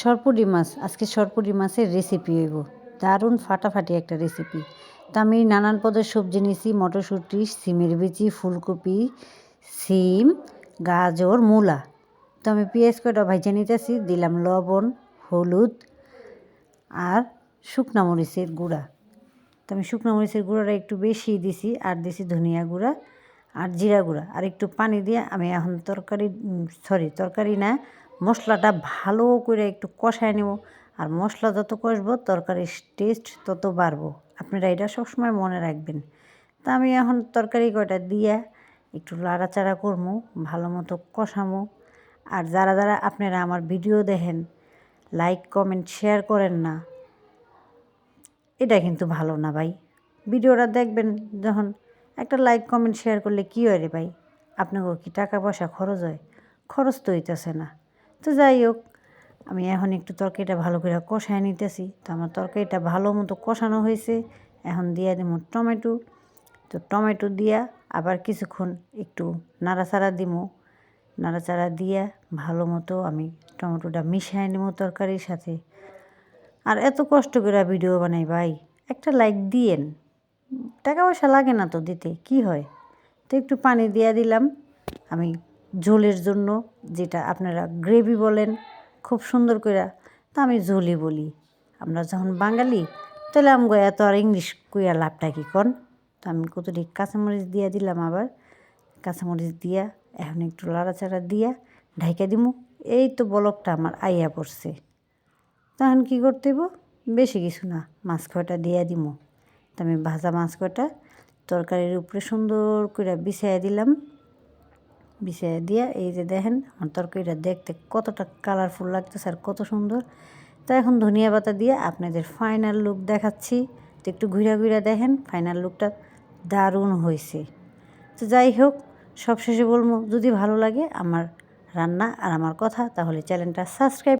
সরপুরি মাছ, আজকে সরপুরি মাছের রেসিপি হইব। দারুণ ফাটাফাটি একটা রেসিপি তো আমি নানান পদের সবজি নিয়েছি মটরশুঁটি, সিমের বিচি, ফুলকপি, সিম, গাজর, মূলা। তো আমি পেঁয়াজ কটা ভাইজা নিতেছি, দিলাম লবণ, হলুদ আর শুকনা মরিচের গুঁড়া। তো আমি শুকনো মরিচের গুঁড়োটা একটু বেশি দিছি, আর দিছি ধনিয়া গুঁড়া আর জিরা গুঁড়া। আর একটু পানি দিয়ে আমি এখন তরকারি সরি তরকারি না মশলাটা ভালো করে একটু কষায় নেব। আর মশলা যত কষবো, তরকারির টেস্ট তত বাড়বো। আপনারা এটা সবসময় মনে রাখবেন। তা আমি এখন তরকারি কয়টা দিয়া একটু লাড়াচাড়া করব, ভালো মতো কষামো আর যারা যারা আপনারা আমার ভিডিও দেখেন লাইক কমেন্ট শেয়ার করেন না, এটা কিন্তু ভালো না ভাই। ভিডিওটা দেখবেন যখন একটা লাইক কমেন্ট শেয়ার করলে কী হয় রে ভাই? আপনাকে কি টাকা পয়সা খরচ হয়? খরচ তো হইতেছে না। তো যাই হোক, আমি এখন একটু তরকারিটা ভালো করে কষায় নিতেছি। তো আমার তরকারিটা ভালো মতো কষানো হয়েছে। এখন দিয়ে দিব টমেটো। তো টমেটো দিয়া আবার কিছুক্ষণ একটু নাড়াচাড়া দিব নাড়াচাড়া দিয়া ভালো মতো আমি টমেটোটা মিশিয়ে নেব তরকারির সাথে। আর এত কষ্ট করে ভিডিও বানাই ভাই, একটা লাইক দিয়েন। টাকা পয়সা লাগে না তো দিতে, কি হয়? তো একটু পানি দিয়ে দিলাম। আমি ঝোলের জন্য, যেটা আপনারা গ্রেভি বলেন, খুব সুন্দর করে তা আমি ঝোলই বলি। আমরা যখন বাঙালি, তাহলে আমগো এত আর ইংলিশ কুইয়া লাভটা কি কন? তো আমি কতটি কাঁচামরিচ দিয়ে দিলাম আবার। কাঁচামরিচ দিয়া, এখন একটু লাড়াচাড়া দিয়া ঢাইকা দিমু। এই তো বলকটা আমার আইয়া পড়ছে। তখন কী করতে বেশি কিছু না, মাছ কয়টা দিয়ে দিমু। তো আমি ভাজা মাছ কয়টা তরকারির উপরে সুন্দর করে বিছাইয়া দিলাম। বিছাইয়া দিয়ে এই যে দেখেন, আমার তরকারিটা দেখতে কতটা কালারফুল লাগতেছে আর কত সুন্দর। তো এখন ধনিয়া পাতা দিয়ে আপনাদের ফাইনাল লুক দেখাচ্ছি। তো একটু ঘুরা ঘুরা দেখেন ফাইনাল লুকটা দারুণ হয়েছে। তো যাই হোক, সবশেষে বলব, যদি ভালো লাগে আমার রান্না আর আমার কথা, তাহলে চ্যানেলটা সাবস্ক্রাইব